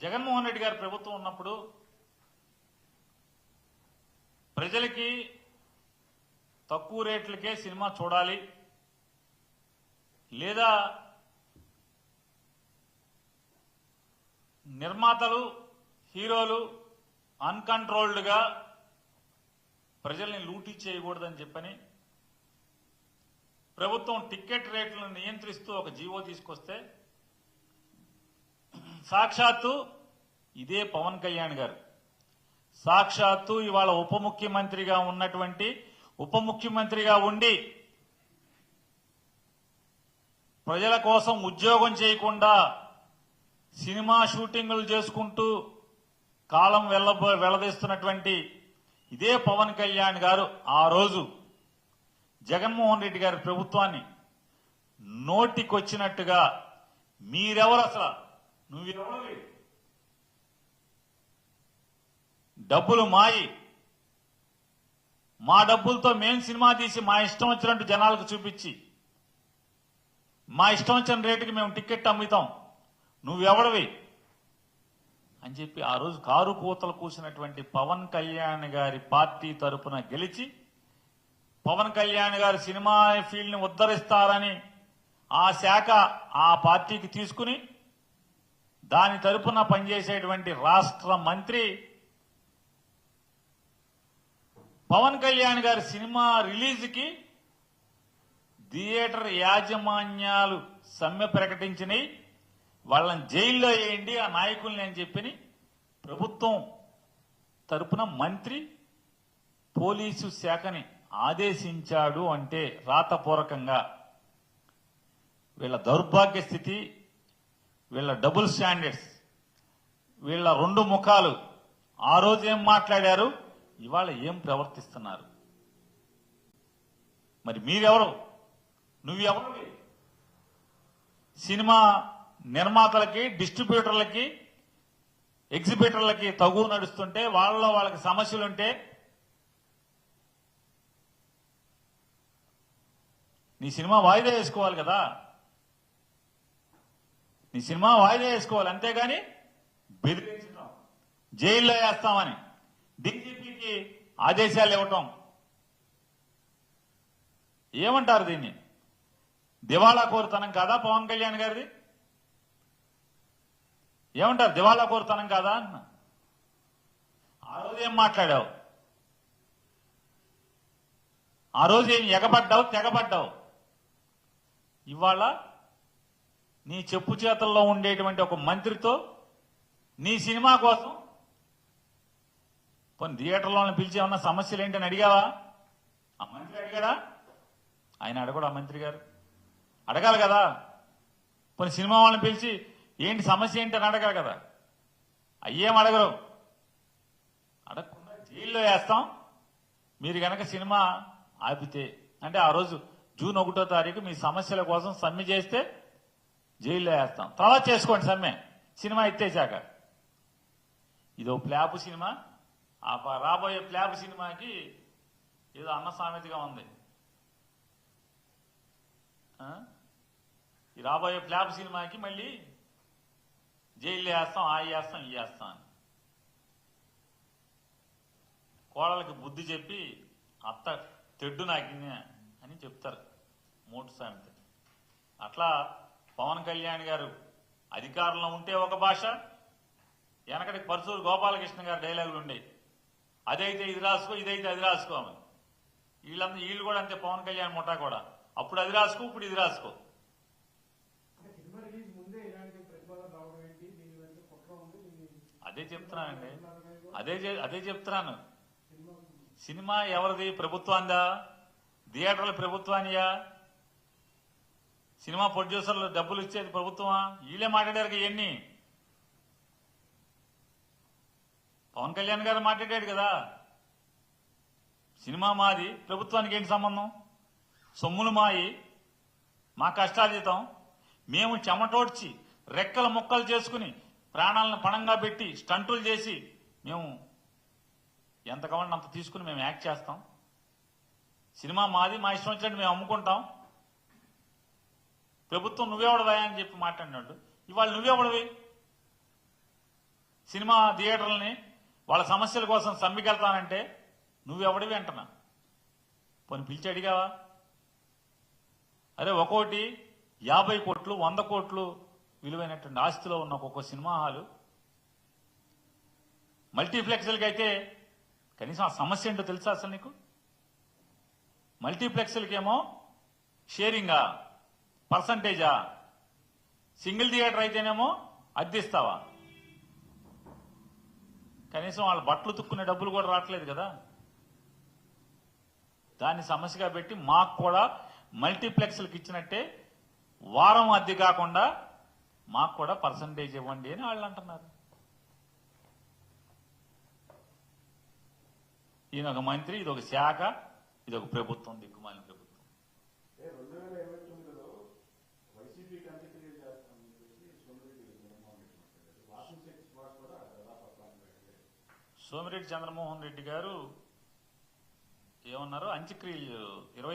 జగన్మోహన్ రెడ్డి గారి ప్రభుత్వం ఉన్నప్పుడు ప్రజలకి తక్కువ రేట్లకే సినిమా చూడాలి లేదా నిర్మాతలు హీరోలు అన్కంట్రోల్డ్గా ప్రజల్ని లూటీ చేయకూడదని చెప్పని ప్రభుత్వం టికెట్ రేట్లను నియంత్రిస్తూ ఒక జీవో తీసుకొస్తే సాక్షాత్తు ఇదే పవన్ కళ్యాణ్ గారు. సాక్షాత్తు ఇవాళ ఉప ముఖ్యమంత్రిగా ఉన్నటువంటి ఉప ముఖ్యమంత్రిగా ఉండి ప్రజల కోసం ఉద్యోగం చేయకుండా సినిమా షూటింగులు చేసుకుంటూ కాలం వెళ్ళ వెళ్ళదీస్తున్నటువంటి ఇదే పవన్ కళ్యాణ్ గారు ఆ రోజు జగన్మోహన్ రెడ్డి గారి ప్రభుత్వాన్ని నోటికొచ్చినట్టుగా మీరెవరు అసలు నువ్వెవరు? డబ్బులు మాయి. మా డబ్బులతో మేం సినిమా తీసి మా ఇష్టం వచ్చినట్టు జనాలకు చూపించి మా ఇష్టం వచ్చిన రేటుకి మేము టికెట్ అమ్ముతాం. నువ్వెవడవి? అని చెప్పి ఆ రోజు కారు కూతలు కూసినటువంటి పవన్ కళ్యాణ్ గారి పార్టీ తరపున గెలిచి పవన్ కళ్యాణ్ గారు సినిమా ఫీల్డ్ని ఉద్ధరిస్తారని ఆ శాఖ ఆ పార్టీకి తీసుకుని దాని తరపున పనిచేసేటువంటి రాష్ట్ర మంత్రి పవన్ కళ్యాణ్ గారి సినిమా రిలీజ్కి థియేటర్ యాజమాన్యాలు సమ్మె ప్రకటించినాయి వాళ్ళని జైల్లో వేయండి ఆ నాయకుల్ని అని చెప్పి ప్రభుత్వం తరపున మంత్రి పోలీసు శాఖని ఆదేశించాడు అంటే రాతపూర్వకంగా వీళ్ళ దౌర్భాగ్య స్థితి వీళ్ళ డబుల్ స్టాండర్డ్స్ వీళ్ళ రెండు ముఖాలు. ఆ రోజు ఏం మాట్లాడారు? ఇవాళ ఏం ప్రవర్తిస్తున్నారు? మరి మీరెవరు? నువ్వెవరు? సినిమా నిర్మాతలకి డిస్ట్రిబ్యూటర్లకి ఎగ్జిబిటర్లకి తగు నడుస్తుంటే వాళ్ళలో వాళ్ళకి సమస్యలుంటే నీ సినిమా వాయిదా వేసుకోవాలి కదా? నీ సినిమా వాయిదా వేసుకోవాలి అంతేగాని బెదిరించడం జైల్లో వేస్తామని డీజీపీకి ఆదేశాలు ఇవ్వటం. ఏమంటారు దీన్ని? దివాళా కోరుతనం కాదా పవన్ కళ్యాణ్ గారిది? ఏమంటారు దివాళా కోరుతనం కాదా అన్న? ఆ రోజు ఏం మాట్లాడావు? ఆ రోజు ఏం ఎగబడ్డావు తెగబడ్డావు? ఇవాళ నీ చెప్పు చేతల్లో ఉండేటువంటి ఒక మంత్రితో నీ సినిమా కోసం కొన్ని థియేటర్లో పిలిచి ఏమన్నా సమస్యలు ఏంటని అడిగావా? ఆ మంత్రి అడిగాడా? ఆయన అడగడు ఆ మంత్రి గారు. అడగాలి కదా. కొన్ని సినిమా వాళ్ళని పిలిచి ఏంటి సమస్య ఏంటి అని అడగాలి కదా. అయ్యేం అడగరు. అడగకుండా జైల్లో వేస్తాం. మీరు గనక సినిమా ఆపితే అంటే ఆ రోజు జూన్ ఒకటో తారీఖు మీ సమస్యల కోసం సమ్మె చేస్తే జైల్లో వేస్తాం. తర్వాత చేసుకోండి సమ్మె. సినిమా ఎత్తేసాక ఇదో ప్లాపు సినిమా. ఆ రాబోయే ప్లాపు సినిమాకి ఏదో అన్న సామెతగా ఉంది. ఆ? ఈ రాబోయే ప్లాపు సినిమాకి మళ్ళీ జైలు వేస్తాం ఆ వేస్తాం ఈ వేస్తాం అని. కోడలకి బుద్ధి చెప్పి అత్త తెడ్డు నాకింది అని చెప్తారు. మూటు సామెత. అట్లా పవన్ కళ్యాణ్ గారు అధికారంలో ఉంటే ఒక భాష వెనకటి పరసూరు గోపాలకృష్ణ గారి డైలాగులు ఉండేవి. అదైతే ఇది రాసుకో ఇదైతే అది రాసుకోమని వీళ్ళంతా వీళ్ళు కూడా అంతే పవన్ కళ్యాణ్ ముఠా కూడా. అప్పుడు అది రాసుకో ఇప్పుడు ఇది రాసుకో. అదే చెప్తున్నానండి. అదే అదే చెప్తున్నాను. సినిమా సినిమా ఎవరిది? ప్రభుత్వాందా థియేటర్ల ప్రభుత్వానియా? సినిమా ప్రొడ్యూసర్లు డబ్బులు ఇచ్చేది ప్రభుత్వమా? వీళ్ళే మాట్లాడారు ఇవన్నీ పవన్ కళ్యాణ్ గారు మాట్లాడాడు కదా. సినిమా మాది ప్రభుత్వానికి ఏంటి సంబంధం? సొమ్ములు మాయి మా కష్టాతీతం మేము చెమటోడ్చి రెక్కల ముక్కలు చేసుకుని ప్రాణాలను పణంగా పెట్టి స్టంటులు చేసి మేము ఎంత కావాలంటే అంత తీసుకుని మేము యాక్ట్ చేస్తాం. సినిమా మాది మా ఇష్టం వచ్చినట్టు మేము అమ్ముకుంటాం. ప్రభుత్వం నువ్వెవడవా అని చెప్పి మాట్లాడినాడు. ఇవాళ నువ్వెవడవి? సినిమా థియేటర్లని వాళ్ళ సమస్యల కోసం సమ్మికెళ్తానంటే నువ్వెవడివి అంటున్నా. పోనీ పిలిచి అడిగావా? అదే ఒక్కోటి యాభై కోట్లు వంద కోట్లు విలువైనటువంటి ఆస్తిలో ఉన్న ఒక్కొక్క సినిమా హాలు మల్టీప్లెక్స్లకి అయితే కనీసం ఆ సమస్య ఏంటో తెలుసా అసలు నీకు? మల్టీప్లెక్స్లకేమో షేరింగా పర్సంటేజా? సింగిల్ థియేటర్ అయితేనేమో అద్దిస్తావా? కనీసం వాళ్ళ బట్టలు తుక్కునే డబ్బులు కూడా రావట్లేదు కదా. దాన్ని సమస్యగా పెట్టి మాకు కూడా మల్టీప్లెక్స్లకు ఇచ్చినట్టే వారం అద్దె కాకుండా మాకు కూడా పర్సంటేజ్ ఇవ్వండి అని వాళ్ళు అంటున్నారు. ఈయన ఒక మంత్రి ఇది ఒక శాఖ ఇది ఒక ప్రభుత్వం. దిక్కుమాలిన ప్రభుత్వం సోమిరెడ్డి చంద్రమోహన్ రెడ్డి గారు ఏమన్నారు? అంత్యక్రియలు ఇరవై